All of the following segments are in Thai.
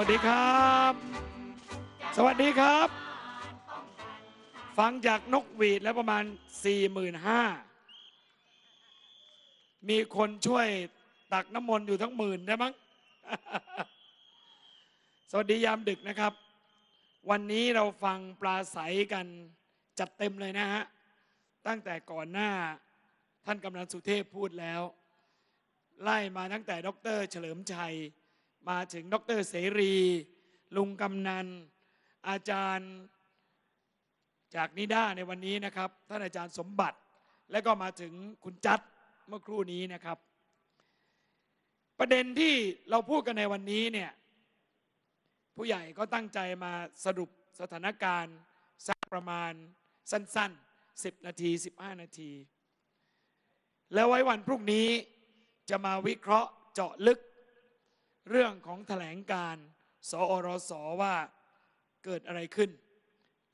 วัสดีครับ สวัสดีครับ ฟังจากนกหวีดแล้วประมาณ 45,000 มีคนช่วยตักน้ำมนต์อยู่ทั้งหมื่นได้มั้ง สวัสดียามดึกนะครับ วันนี้เราฟังปลาใสกันจัดเต็มเลยนะฮะ ตั้งแต่ก่อนหน้าท่านกำนันสุเทพพูดแล้ว ไล่มาตั้งแต่ดร เฉลิมชัย มาถึงดรเสรี ลุงกำนัน อาจารย์จากนิด้าในวันนี้นะครับ ท่านอาจารย์สมบัติ และก็มาถึงคุณจัดเมื่อครู่นี้นะครับ ประเด็นที่เราพูดกันในวันนี้เนี่ยผู้ใหญ่ก็ตั้งใจมาสรุปสถานการณ์สักประมาณสั้นๆ 10 นาที 15 นาที แล้วไว้วันพรุ่งนี้จะมาวิเคราะห์เจาะลึก เรื่องของแถลงการ สอรสว่าเกิดอะไรขึ้น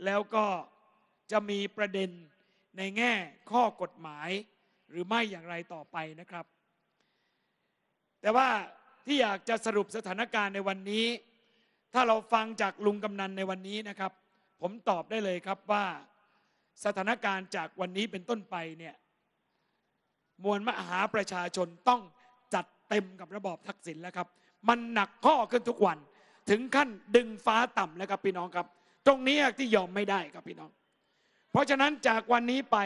แล้วก็จะมีประเด็นในแง่ข้อกฎหมาย หรือไม่อย่างไรต่อไปนะครับ แต่ว่าที่อยากจะสรุปสถานการณ์ในวันนี้ ถ้าเราฟังจากลุงกำนันในวันนี้นะครับ ผมตอบได้เลยครับว่าสถานการณ์จากวันนี้เป็นต้นไปเนี่ยมวลมหาประชาชนต้องจัดเต็มกับระบอบทักษิณแล้วครับ มันหนักข้อขึ้นทุกวัน ถึงขั้นดึงฟ้าต่ำแล้วครับพี่น้องครับ ตรงนี้ที่ยอมไม่ได้ครับพี่น้อง เพราะฉะนั้นจากวันนี้ไป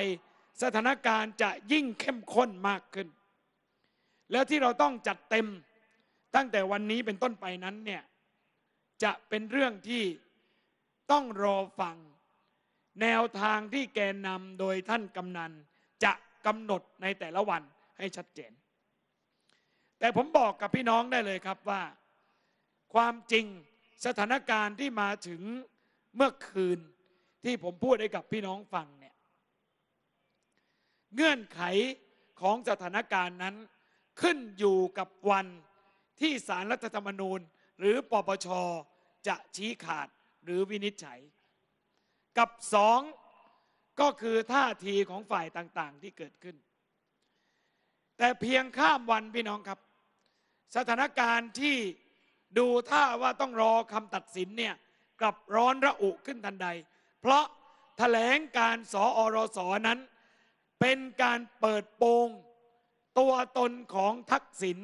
สถานการณ์จะยิ่งเข้มข้นมากขึ้น แล้วที่เราต้องจัดเต็มตั้งแต่วันนี้เป็นต้นไปนั้นเนี่ยจะเป็นเรื่องที่ต้องรอฟัง แนวทางที่แกนนำโดยท่านกำนันจะกำหนดในแต่ละวันให้ชัดเจน แต่ผมบอกกับพี่น้องได้เลยครับว่า ความจริงสถานการณ์ที่มาถึงเมื่อคืนที่ผมพูดให้กับพี่น้องฟังเนี่ยเงื่อนไขของสถานการณ์นั้น ขึ้นอยู่กับวันที่สารรัฐธรรมนูญ หรือปปชจะชี้ขาดหรือวินิจฉัย กับสองก็คือท่าทีของฝ่ายต่างๆที่เกิดขึ้น แต่เพียงข้ามวันพี่น้องครับ สถานการณ์ที่ดูท่าว่าต้องรอคำตัดสินเนี่ยกลับร้อนระอุขึ้นทันใด เพราะแถลงการสออรสอนั้น เป็นการเปิดโปงตัวตนของทักษิณ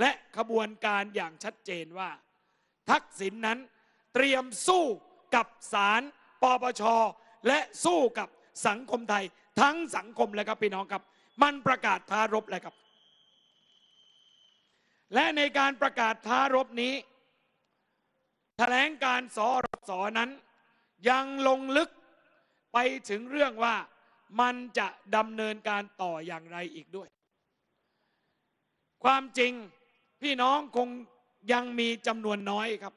และขบวนการอย่างชัดเจนว่า ทักษิณนนั้นเตรียมสู้กับศาลปปช และสู้กับสังคมไทย ทั้งสังคมเลยครับพี่น้องครับ มันประกาศทารบเลยครับ และในการประกาศท้ารบนี้แถลงการสอรสนั้น ยังลงลึกไปถึงเรื่องว่ามันจะดำเนินการต่ออย่างไรอีกด้วย ความจริงพี่น้องคงยังมีจำนวนน้อยครับ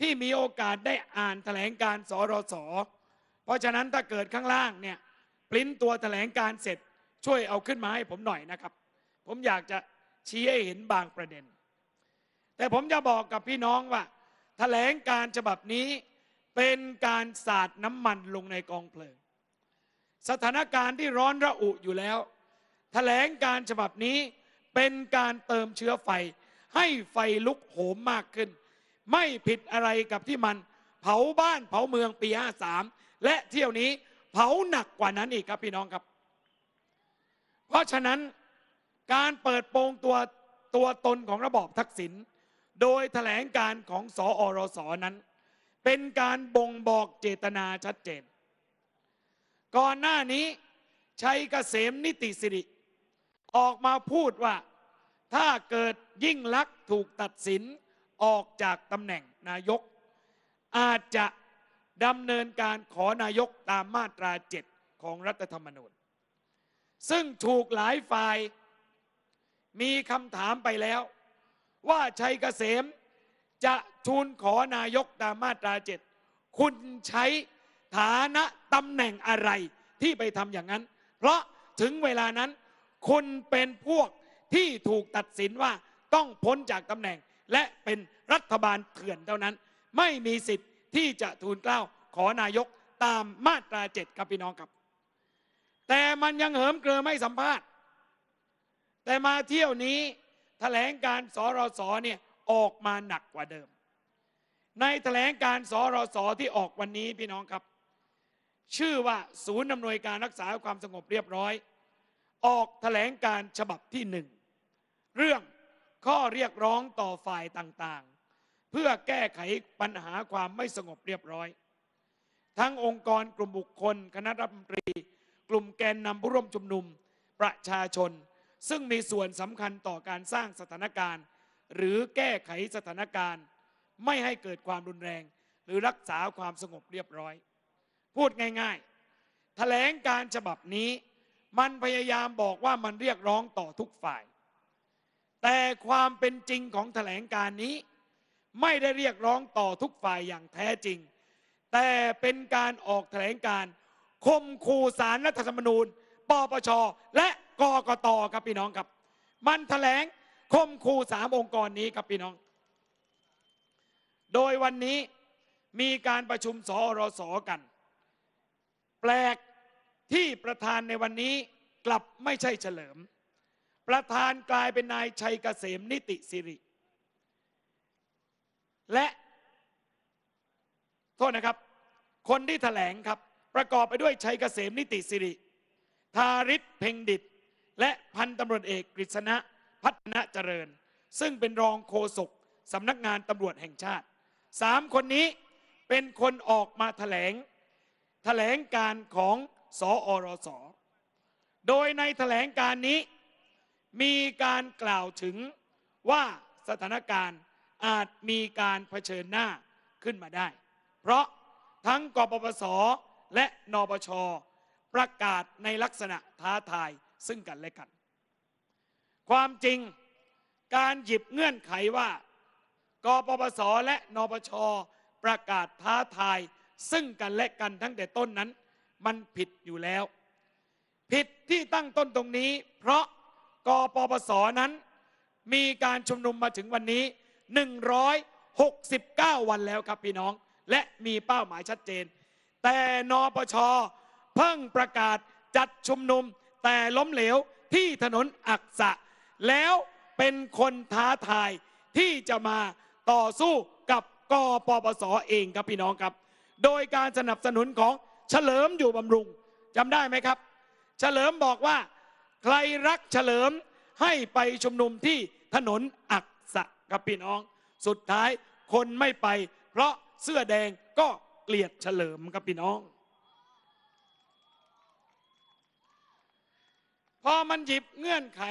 ที่มีโอกาสได้อ่านแถลงการสอรสเพราะฉะนั้นถ้าเกิดข้างล่างเนี่ยปริ้นตัวแถลงการเสร็จช่วยเอาขึ้นมาให้ผมหน่อยนะครับ ผมอยากจะ ชี้ให้เห็นบางประเด็น แต่ผมจะบอกกับพี่น้องว่าแถลงการฉบับนี้เป็นการสาดน้ำมันลงในกองเพลิง สถานการณ์ที่ร้อนระอุอยู่แล้วแถลงการฉบับนี้เป็นการเติมเชื้อไฟ ให้ไฟลุกโหมมากขึ้น ไม่ผิดอะไรกับที่มัน เผาบ้านเผาเมืองปี 53 และเที่ยวนี้เผาหนักกว่านั้นอีกครับพี่น้องครับ เพราะฉะนั้น การเปิดโปงตัวตัวตนของระบอบทักษิณโดยแถลงการของสอรสนั้น เป็นการบ่งบอกเจตนาชัดเจน ก่อนหน้านี้ชัยเกษมนิติสิริ ออกมาพูดว่าถ้าเกิดยิ่งลักษณ์ถูกตัดสินออกจากตำแหน่งนายก อาจจะดำเนินการขอนายกตามมาตราเจ็ดของรัฐธรรมนูญ ซึ่งถูกหลายฝ่าย มีคำถามไปแล้ว ว่าชัยเกษมจะทูลขอนายกตามมาตราเจ็ดคุณใช้ฐานะตำแหน่งอะไรที่ไปทำอย่างนั้น เพราะถึงเวลานั้น คุณเป็นพวกที่ถูกตัดสินว่าต้องพ้นจากตำแหน่ง และเป็นรัฐบาลเถื่อนเท่านั้น ไม่มีสิทธิ์ที่จะทูลเกล้าขอนายกตามมาตราเจ็ดครับพี่น้องครับ แต่มันยังเหิมเกลือไม่สัมภาษณ์ แต่มาเที่ยวนี้ถแถลงการสรสเนี่ยออกมาหนักกว่าเดิม ในแถลงการสรสที่ออกวันนี้พี่น้องครับ ชื่อว่าศูนย์อำนวยการรักษาความสงบเรียบร้อย ออกแถลงการฉบับที่หนึ่งเรื่องข้อเรียกร้องต่อฝ่ายต่างๆ เพื่อแก้ไขปัญหาความไม่สงบเรียบร้อย ทั้งองค์กรกลุ่มบุคคล คณะรัฐมนตรี กลุ่มแกนนำผู้ร่วมชุมนุม ประชาชน ซึ่งมีส่วนสำคัญต่อการสร้างสถานการณ์ หรือแก้ไขสถานการณ์ ไม่ให้เกิดความรุนแรง หรือรักษาความสงบเรียบร้อย พูดง่าย ๆ แถลงการฉบับนี้ มันพยายามบอกว่ามันเรียกร้องต่อทุกฝ่าย แต่ความเป็นจริงของแถลงการนี้ ไม่ได้เรียกร้องต่อทุกฝ่ายอย่างแท้จริง แต่เป็นการออกแถลงการคมคูสารรัฐธรรมนูญ ปปช และ กกตครับพี่น้องครับ มันแถลงคมคูสามองค์กรนี้ครับพี่น้อง โดยวันนี้มีการประชุมสอรสกัน แปลกที่ประธานในวันนี้กลับไม่ใช่เฉลิม ประธานกลายเป็นนายชัยเกษมนิติสิริ และโทษนะครับ คนที่ถแถลงครับ ประกอบไปด้วยชัยเกษมนิติสิริ ทาริศเพ่งดิต และพันตำรวจเอกกฤษณะพัฒนาเจริญ ซึ่งเป็นรองโฆษกสำนักงานตำรวจแห่งชาติสามคนนี้เป็นคนออกมาถแถลงแถลงการของสอรส โดยในแถลงการนี้มีการกล่าวถึงว่าสถานการณ์อาจมีการเผชิญหน้าขึ้นมาได้ เพราะทั้งกปปสและนปช ในลักษณะท้าทายซึ่งกันและกัน ความจริงการหยิบเงื่อนไขว่ากปปสและนปชประกาศท้าทาย ซึ่งกันและกันทั้งแต่ต้นนั้น มันผิดอยู่แล้ว ผิดที่ตั้งต้นตรงนี้ เพราะกปปสนั้นมีการชุมนุมมาถึงวันนี้ 169 วันแล้วครับพี่น้อง และมีเป้าหมายชัดเจน แต่นปชเพิ่งประกาศ จัดชุมนุมแต่ล้มเหลวที่ถนนอักษะ แล้วเป็นคนท้าทายที่จะมาต่อสู้กับกปปสเองครับพี่น้องครับ โดยการสนับสนุนของเฉลิมอยู่บำรุงจำได้ไหมครับ เฉลิมบอกว่า ใครรักเฉลิมให้ไปชุมนุมที่ถนนอักษะครับพี่น้อง สุดท้ายคนไม่ไป เพราะเสื้อแดงก็เกลียดเฉลิมครับพี่น้อง พอมันหยิบเงื่อนไข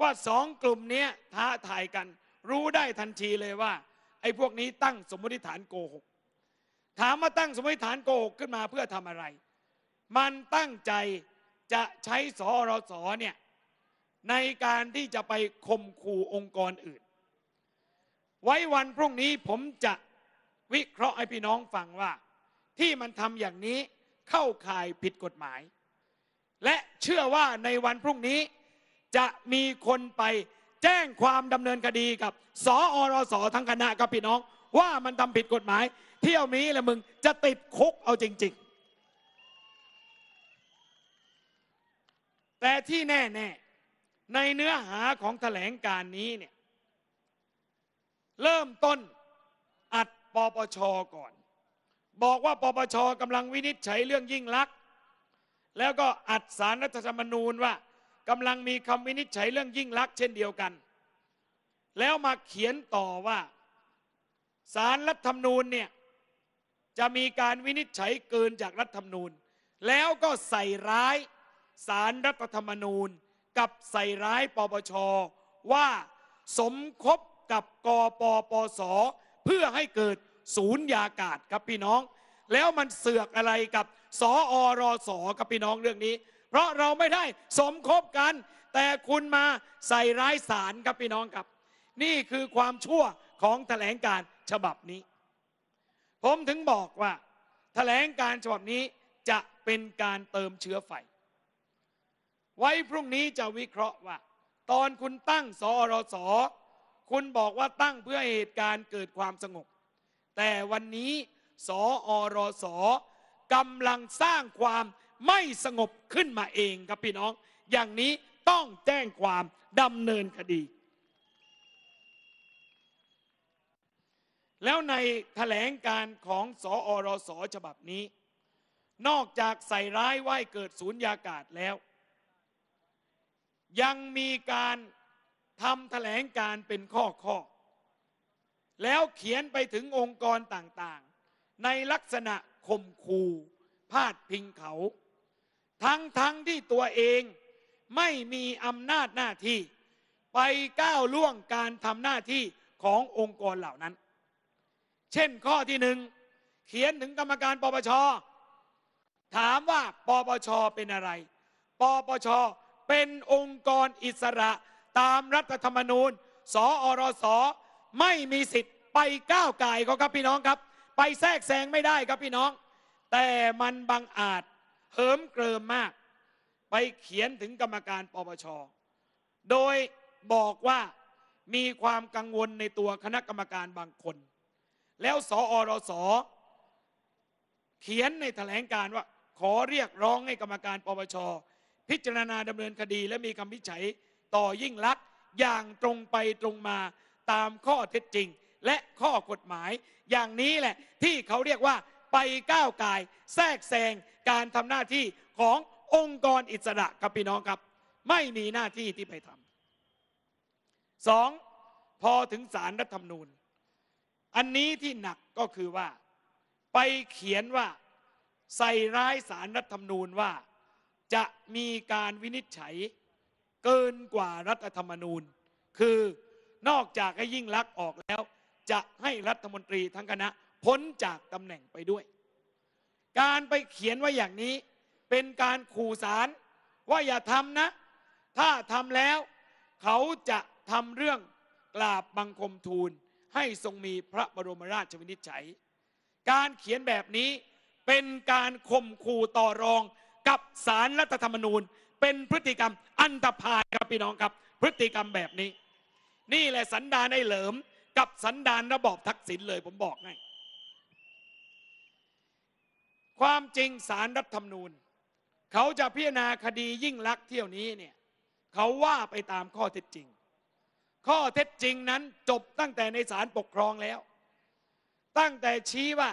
ว่าสองกลุ่มนี้ท้าทายกัน รู้ได้ทันทีเลยว่า ไอ้พวกนี้ตั้งสมมติฐานโกหก ถามมาตั้งสมมติฐานโกหกขึ้นมาเพื่อทำอะไร มันตั้งใจจะใช้สอรสเนี่ยในการที่จะไปข่มขู่องค์กรอื่น ไว้วันพรุ่งนี้ผมจะวิเคราะห์ให้พี่น้องฟังว่า ที่มันทำอย่างนี้เข้าข่ายผิดกฎหมาย และ เชื่อว่าในวันพรุ่งนี้ จะมีคนไปแจ้งความดำเนินคดีกับสออรสทั้งคณะกับพี่น้อง ว่ามันทำผิดกฎหมาย เที่ยวนี้แหละมึงจะติดคุกเอาจริง ๆ แต่ที่แน่ๆในเนื้อหาของแถลงการนี้เนี่ยเริ่มต้นอัดปปชก่อน บอกว่าปปชกำลังวินิจฉัยเรื่องยิ่งลักษณ์ แล้วก็อัดสารรัฐธรรมนูญว่ากำลังมีคำวินิจฉัยเรื่องยิ่งลักษณ์เช่นเดียวกัน แล้วมาเขียนต่อว่าสารรัฐธรรมนูญเนี่ยจะมีการวินิจฉัยเกินจากรัฐธรรมนูญ แล้วก็ใส่ร้ายสารรัฐธรรมนูญ กับใส่ร้ายปปชว่าสมคบกับกปปส เพื่อให้เกิดศูนย์ยากาศครับพี่น้อง แล้วมันเสือกอะไรกับ สออรสกับพี่น้องเรื่องนี้ เพราะเราไม่ได้สมคบกัน แต่คุณมาใส่ร้ายสารครับพี่น้องครับ นี่คือความชั่วของแถลงการฉบับนี้ ผมถึงบอกว่า แถลงการฉบับนี้จะเป็นการเติมเชื้อไฟ ไว้พรุ่งนี้จะวิเคราะห์ว่า ตอนคุณตั้งสอรสคุณบอกว่าตั้งเพื่อเหตุการณ์เกิดความสงบแต่วันนี้สออรส กำลังสร้างความไม่สงบขึ้นมาเองครับพี่น้อง อย่างนี้ต้องแจ้งความดำเนินคดี แล้วในแถลงการของสอรสฉบับนี้ นอกจากใส่ร้ายว่าให้เกิดศูนยากาศแล้ว ยังมีการทำแถลงการเป็นข้อข้อแล้วเขียนไปถึงองค์กรต่างๆ ในลักษณะ ข่มขู่พาดพิงเขา ทั้งทั้งที่ตัวเองไม่มีอำนาจหน้าที่ ไปก้าวล่วงการทำหน้าที่ขององค์กรเหล่านั้น เช่นข้อที่หนึ่งเขียนถึงกรรมการปปช ถามว่าปปชเป็นอะไร ปปชเป็นองค์กรอิสระตามรัฐธรรมนูญ สอรส ไม่มีสิทธิ์ไปก้าวไก่เขาครับพี่น้องครับ ไปแทรกแซงไม่ได้ครับพี่น้อง แต่มันบังอาจเหิมเกริมมาก ไปเขียนถึงกรรมการปปช โดยบอกว่ามีความกังวลในตัวคณะกรรมการบางคน แล้วสอรสเขียนในแถลงการว่า ขอเรียกร้องให้กรรมการปปช พิจารณาดำเนินคดี และมีคำวิจัยต่อยิ่งลักษณ์อย่างตรงไปตรงมาตามข้อเท็จจริง และข้อกฎหมาย อย่างนี้แหละที่เขาเรียกว่าไปก้าวไกายแทรกแซงการทำหน้าที่ขององค์กรอิสระครับพี่น้องครับ ไม่มีหน้าที่ที่ไปทำสองพอถึงสารรัฐธรรมนูญ อันนี้ที่หนักก็คือว่า ไปเขียนว่าใส่ร้ายสารรัฐธรรมนูญว่า จะมีการวินิจฉัยเกินกว่ารัฐธรรมนูญ คือนอกจากให้ยิ่งลักษ์ออกแล้ว จะให้รัฐมนตรีทั้งคณะพ้นจากตำแหน่งไปด้วย การไปเขียนไว้อย่างนี้ เป็นการขู่สารว่าอย่าทำนะ ถ้าทำแล้ว เขาจะทำเรื่องกราบบังคมทูล ให้ทรงมีพระบรมราชวินิจฉัย การเขียนแบบนี้เป็นการข่มขู่ต่อรองกับสารรัฐธรรมนูญ เป็นพฤติกรรมอันตพาลครับพี่น้องครับ พฤติกรรมแบบนี้ นี่แหละสันดานเหลิม กับสันดานระบอบทักษิณเลยผมบอกให้ ความจริงสารรัฐธรรมนูญ เขาจะพิจารณาคดียิ่งลักษณ์เที่ยวนี้เนี่ยเขาว่าไปตามข้อเท็จจริง ข้อเท็จจริงนั้นจบตั้งแต่ในศาลปกครองแล้ว ตั้งแต่ชี้ว่า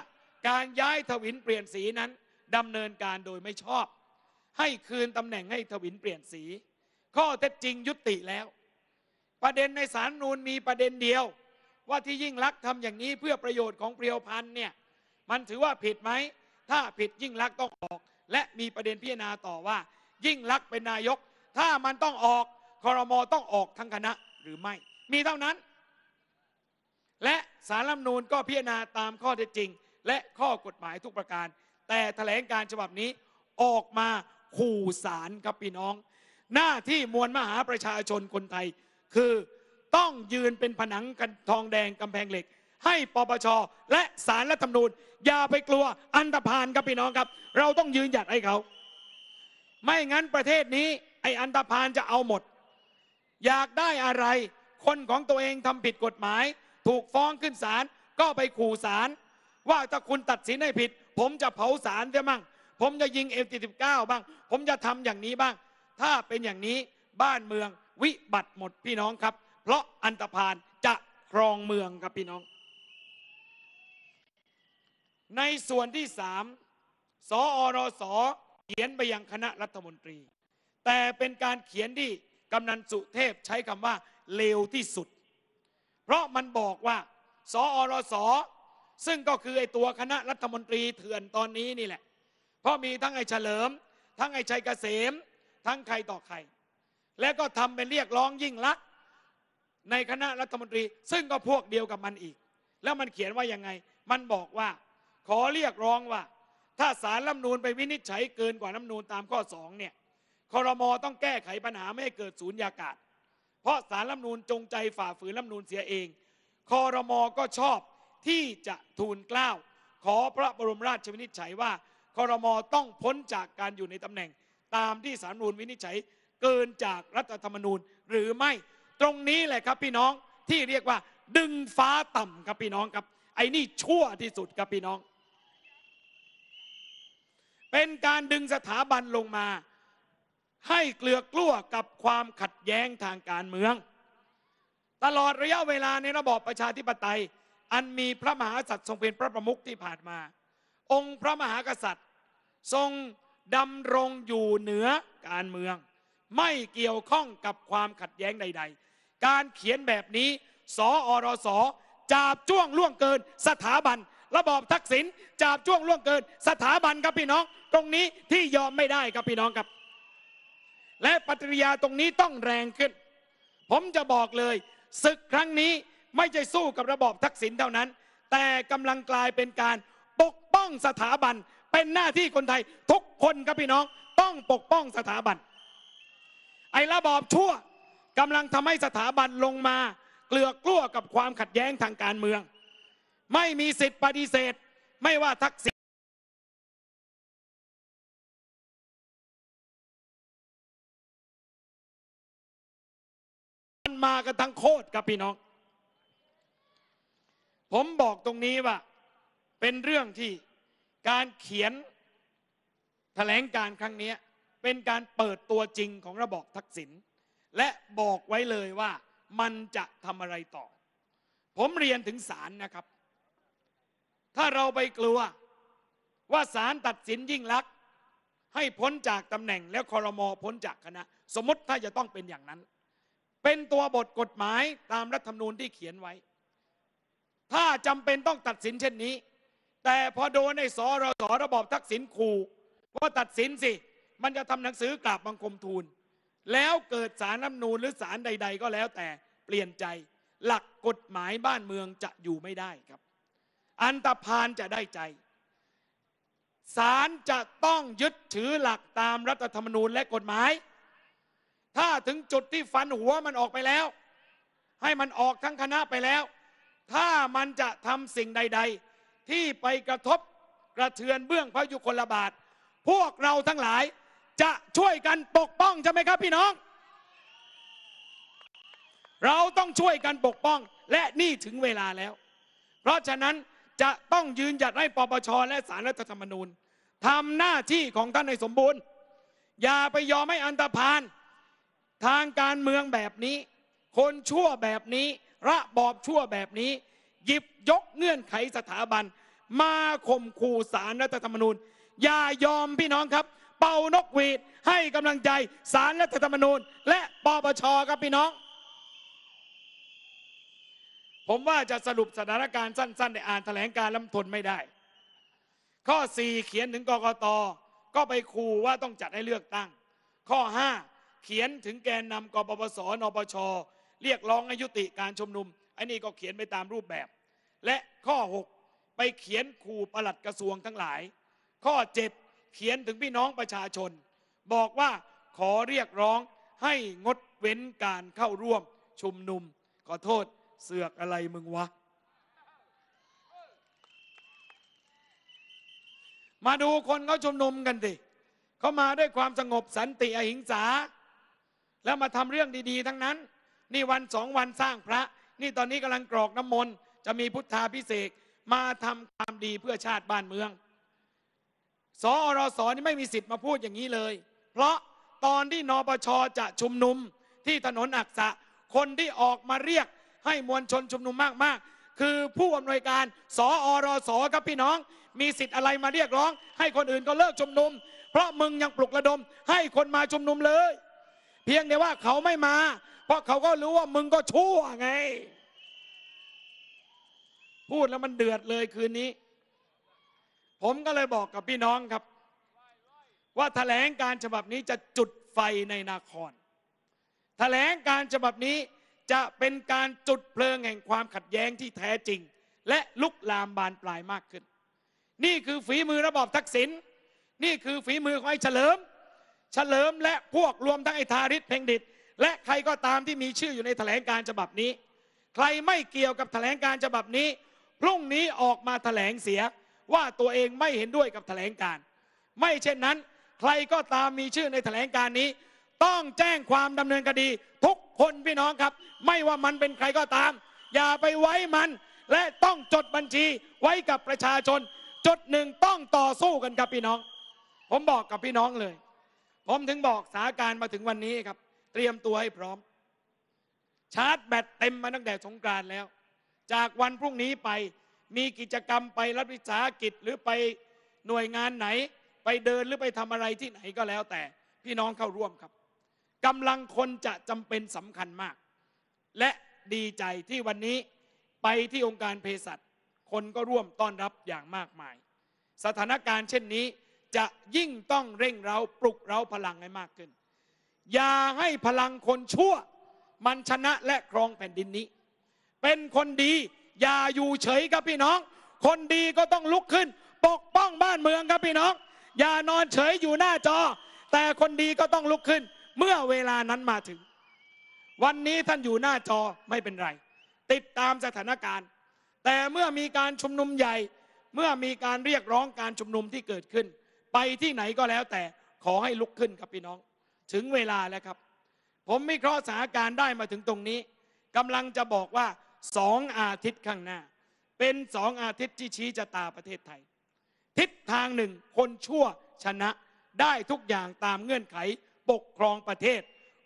การย้ายทวินเปลี่ยนสีนั้นดำเนินการโดยไม่ชอบ ให้คืนตำแหน่งให้ทวินเปลี่ยนสี ข้อเท็จจริงยุติแล้ว ประเด็นในสารนูนมีประเด็นเดียว ว่าที่ยิ่งลักษณ์ทำอย่างนี้เพื่อประโยชน์ของเปรียวพันธ์เนี่ยมันถือว่าผิดไหม ถ้าผิดยิ่งลักษณ์ต้องออก และมีประเด็นพิจารณาต่อว่า ยิ่งลักษณ์เป็นนายก ถ้ามันต้องออกคอรมอต้องออกทั้งคณะหรือไม่ มีเท่านั้น และสารรัฐมนูญก็พิจารณาตามข้อเท็จจริง และข้อกฎหมายทุกประการ แต่แถลงการฉบับนี้ออกมาขู่สารครับพี่น้อง หน้าที่มวลมหาประชาชนคนไทย คือ ต้องยืนเป็นผนังกันทองแดงกำแพงเหล็ก ให้ปปชและสารรัฐธรรมนูญอย่าไปกลัวอันตรพานครับพี่น้องครับ เราต้องยืนหยัดให้เขา ไม่งั้นประเทศนี้ไอ้อันตรพานจะเอาหมด อยากได้อะไร คนของตัวเองทำผิดกฎหมาย ถูกฟ้องขึ้นศาลก็ไปขู่ศาลว่าถ้าคุณตัดสินให้ผิด ผมจะเผาศาลเสียมั่งผมจะยิงเอฟติบเก้าบ้าง ผมจะทำอย่างนี้บ้าง ถ้าเป็นอย่างนี้บ้านเมืองวิบัติหมดพี่น้องครับ เพราะอันตรพานจะครองเมืองครับพี่น้อง ในส่วนที่สามสอรสเขียนไปยังคณะรัฐมนตรี แต่เป็นการเขียนที่กำนันสุเทพใช้คำว่าเลวที่สุด เพราะมันบอกว่าสอรสซึ่งก็คือไอตัวคณะรัฐมนตรีเถื่อนตอนนี้นี่แหละ เพราะมีทั้งไอเฉลิม ทั้งไอชัยเกษม ทั้งใครต่อใคร และก็ทำเป็นเรียกร้องยิ่งลักษณ ในคณะรัฐมนตรี ซึ่งก็พวกเดียวกับมันอีก แล้วมันเขียนว่ายังไง มันบอกว่า ขอเรียกร้องว่า ถ้าสารรัฐมนูญไปวินิจฉัยเกินกว่ารัฐมนูญตามข้อสองเนี่ยคอรมอต้องแก้ไขปัญหาไม่ให้เกิดศูนยากาศ เพราะสารรัฐมนูญจงใจฝ่าฝืนรัฐมนูญเสียเองคอรมอก็ชอบที่จะทูลเกล้า ขอพระบรมราชวินิจฉัยว่าคอรมอต้องพ้นจากการอยู่ในตำแหน่ง ตามที่สารรัฐมนูญวินิจฉัยเกินจากรัฐธรรมนูญหรือไม่ ตรงนี้แหละครับพี่น้องที่เรียกว่า ดึงฟ้าต่ำครับพี่น้องครับ ไอ้นี่ชั่วที่สุดครับพี่น้อง เป็นการดึงสถาบันลงมา ให้เกลือกกลั้วกับความขัดแย้งทางการเมือง ตลอดระยะเวลาในระบอบประชาธิปไตย อันมีพระมหากษัตริย์ทรงเป็นพระประมุขที่ผ่านมา องค์พระมหากษัตริย์ทรงดำรงอยู่เหนือการเมือง ไม่เกี่ยวข้องกับความขัดแย้งใด ๆ การเขียนแบบนี้สอรสจาบจ้วงล่วงเกิน สถาบัน ระบอบทักษิณจาบจ้วงล่วงเกิน สถาบันครับพี่น้อง ตรงนี้ที่ยอมไม่ได้ครับพี่น้องครับ และปฏิกิริยาตรงนี้ต้องแรงขึ้น ผมจะบอกเลยศึกครั้งนี้ไม่ใช่สู้กับระบอบทักษิณเท่านั้น แต่กำลังกลายเป็นการปกป้องสถาบัน เป็นหน้าที่คนไทยทุกคนครับพี่น้อง ต้องปกป้องสถาบัน ไอ้ระบอบชั่ว กำลังทำให้สถาบันลงมาเกลือกกลั้วกับความขัดแย้งทางการเมือง ไม่มีสิทธิ์ปฏิเสธ ไม่ว่าทักษิณมากันทั้งโคตรครับพี่น้อง ผมบอกตรงนี้ว่า เป็นเรื่องที่การเขียนแถลงการครั้งนี้เป็นการเปิดตัวจริงของระบอบทักษิณ และบอกไว้เลยว่ามันจะทำอะไรต่อ ผมเรียนถึงศาลนะครับ ถ้าเราไปกลัวว่าศาลตัดสินยิ่งลักษณ์ให้พ้นจากตำแหน่งแล้วคอรมอพ้นจากคณะ สมมติถ้าจะต้องเป็นอย่างนั้น เป็นตัวบทกฎหมายตามรัฐธรรมนูญที่เขียนไว้ ถ้าจำเป็นต้องตัดสินเช่นนี้ แต่พอโดนในสรสระบอบทักษิณขู่ว่าตัดสินสิ มันจะทำหนังสือกราบบังคมทูล แล้วเกิดสารรัฐธรรมนูญหรือสารใด ๆ ก็แล้วแต่เปลี่ยนใจ หลักกฎหมายบ้านเมืองจะอยู่ไม่ได้ครับ อันตรพานจะได้ใจศาลจะต้องยึดถือหลักตามรัฐธรรมนูญและกฎหมาย ถ้าถึงจุดที่ฟันหัวมันออกไปแล้ว ให้มันออกทั้งคณะไปแล้ว ถ้ามันจะทำสิ่งใด ๆ ที่ไปกระทบกระเทือนเบื้องพระยุคลบาท พวกเราทั้งหลาย จะช่วยกันปกป้องใช่ไหมครับพี่น้อง เราต้องช่วยกันปกป้องและนี่ถึงเวลาแล้ว เพราะฉะนั้นจะต้องยืนหยัดให้ปปชและสารรัฐธรรมนูญทำหน้าที่ของท่านให้สมบูรณ์ อย่าไปยอมให้อันตรพานทางการเมืองแบบนี้ คนชั่วแบบนี้ ระบอบชั่วแบบนี้ หยิบยกเงื่อนไขสถาบัน มาข่มขู่สารรัฐธรรมนูญ อย่ายอมพี่น้องครับ เป่านกหวีด ให้กำลังใจสารรัฐธรรมนูญ และปปชครับพี่น้อง ผมว่าจะสรุปสถานการณ์สั้นๆในอ่านแถลงการลำทนไม่ได้ ข้อ 4 เขียนถึงกกตก็ไปขู่ว่าต้องจัดให้เลือกตั้ง ข้อ 5 เขียนถึงแกนนำกปปสนปชเรียกร้องให้ยุติการชุมนุม อันนี้ก็เขียนไปตามรูปแบบ และข้อ 6 ไปเขียนขู่ปลัดกระทรวงทั้งหลาย ข้อ 7 เขียนถึงพี่น้องประชาชน บอกว่าขอเรียกร้องให้งดเว้นการเข้าร่วมชุมนุม ขอโทษเสือกอะไรมึงวะ มาดูคนเขาชุมนุมกันสิเขามาด้วยความสงบสันติอหิงสา แล้วมาทำเรื่องดีๆ ทั้งนั้น นี่วันสองวันสร้างพระ นี่ตอนนี้กำลังกรอกน้ำมนต์จะมีพุทธาพิเศษมาทำความดีเพื่อชาติบ้านเมือง สอรสนี่ไม่มีสิทธิ์มาพูดอย่างนี้เลย เพราะตอนที่นปชจะชุมนุมที่ถนนอักษะ คนที่ออกมาเรียกให้มวลชนชุมนุมมากๆ คือผู้อำนวยการสอรสครับพี่น้อง มีสิทธิ์อะไรมาเรียกร้อง ให้คนอื่นก็เลิกชุมนุม เพราะมึงยังปลุกระดม ให้คนมาชุมนุมเลย เพียงแต่ว่าเขาไม่มา เพราะเขาก็รู้ว่ามึงก็ชั่วไง พูดแล้วมันเดือดเลยคืนนี้ ผมก็เลยบอกกับพี่น้องครับ ว่าแถลงการฉบับนี้จะจุดไฟในนาครแถลงการฉบับนี้จะเป็นการจุดเพลิงแห่งความขัดแย้งที่แท้จริง และลุกลามบานปลายมากขึ้น นี่คือฝีมือระบอบทักษิณนี่คือฝีมือของไอ้เฉลิม เฉลิมและพวกรวมทั้งไอ้ทาริศเพ่งดิต และใครก็ตามที่มีชื่ออยู่ในแถลงการฉบับนี้ ใครไม่เกี่ยวกับแถลงการฉบับนี้ พรุ่งนี้ออกมาแถลงเสีย ว่าตัวเองไม่เห็นด้วยกับแถลงการ ไม่เช่นนั้น ใครก็ตามมีชื่อในแถลงการนี้ ต้องแจ้งความดำเนินคดี ทุกคนพี่น้องครับ ไม่ว่ามันเป็นใครก็ตาม อย่าไปไว้มัน และต้องจดบัญชีไว้กับประชาชน จดหนึ่งต้องต่อสู้กันครับพี่น้อง ผมบอกกับพี่น้องเลย ผมถึงบอกสาการมาถึงวันนี้ครับ เตรียมตัวให้พร้อม ชาร์จแบตเต็มมาตั้งแต่สงกรานแล้ว จากวันพรุ่งนี้ไป มีกิจกรรมไปรัฐวิสาหกิจหรือไปหน่วยงานไหน ไปเดินหรือไปทำอะไรที่ไหนก็แล้วแต่ พี่น้องเข้าร่วมครับกำลังคนจะจำเป็นสำคัญมาก และดีใจที่วันนี้ไปที่องค์การเภสัชคนก็ร่วมต้อนรับอย่างมากมาย สถานการณ์เช่นนี้จะยิ่งต้องเร่งเราปลุกเราพลังให้มากขึ้น อย่าให้พลังคนชั่ว มันชนะและครองแผ่นดินนี้ เป็นคนดี อย่าอยู่เฉยครับพี่น้อง คนดีก็ต้องลุกขึ้น ปกป้องบ้านเมืองครับพี่น้อง อย่านอนเฉยอยู่หน้าจอ แต่คนดีก็ต้องลุกขึ้น เมื่อเวลานั้นมาถึง วันนี้ท่านอยู่หน้าจอไม่เป็นไร ติดตามสถานการณ์ แต่เมื่อมีการชุมนุมใหญ่ เมื่อมีการเรียกร้องการชุมนุมที่เกิดขึ้น ไปที่ไหนก็แล้วแต่ขอให้ลุกขึ้นครับพี่น้อง ถึงเวลาแล้วครับ ผมวิเคราะห์สถานการณ์ได้มาถึงตรงนี้กำลังจะบอกว่า สองอาทิตย์ข้างหน้า เป็นสองอาทิตย์ที่ชี้ชะตาประเทศไทย ทิศทางหนึ่งคนชั่วชนะได้ทุกอย่างตามเงื่อนไขปกครองประเทศ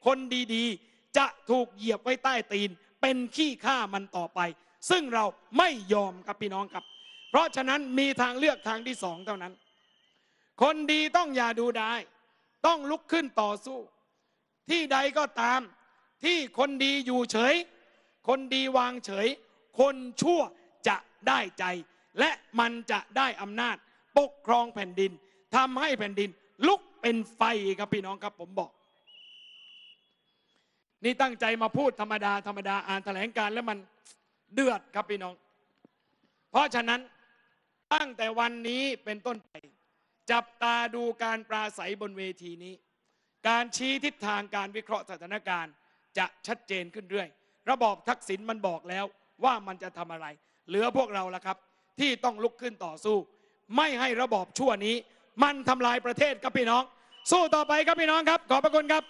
คนดีๆจะถูกเหยียบไว้ใต้ตีน เป็นขี้ข้ามันต่อไป ซึ่งเราไม่ยอมครับพี่น้องครับ เพราะฉะนั้นมีทางเลือกทางที่สองเท่านั้น คนดีต้องอย่าดูได้ ต้องลุกขึ้นต่อสู้ ที่ใดก็ตามที่คนดีอยู่เฉย คนดีวางเฉย คนชั่วจะได้ใจ และมันจะได้อำนาจ ปกครองแผ่นดินทำให้แผ่นดินลุกเป็นไฟครับพี่น้องครับผมบอก นี่ตั้งใจมาพูดธรรมดาธรรมดาอ่านแถลงการแล้วมันเดือดครับพี่น้อง เพราะฉะนั้นตั้งแต่วันนี้เป็นต้นไป จับตาดูการปราศัยบนเวทีนี้ การชี้ทิศทางการวิเคราะห์สถานการณ์จะชัดเจนขึ้นเรื่อย ระบอบทักษิณมันบอกแล้วว่ามันจะทำอะไร เหลือพวกเราละครับ ที่ต้องลุกขึ้นต่อสู้ ไม่ให้ระบอบชั่วนี้ มันทำลายประเทศครับพี่น้อง สู้ต่อไปครับพี่น้องครับ ขอบพระคุณครับ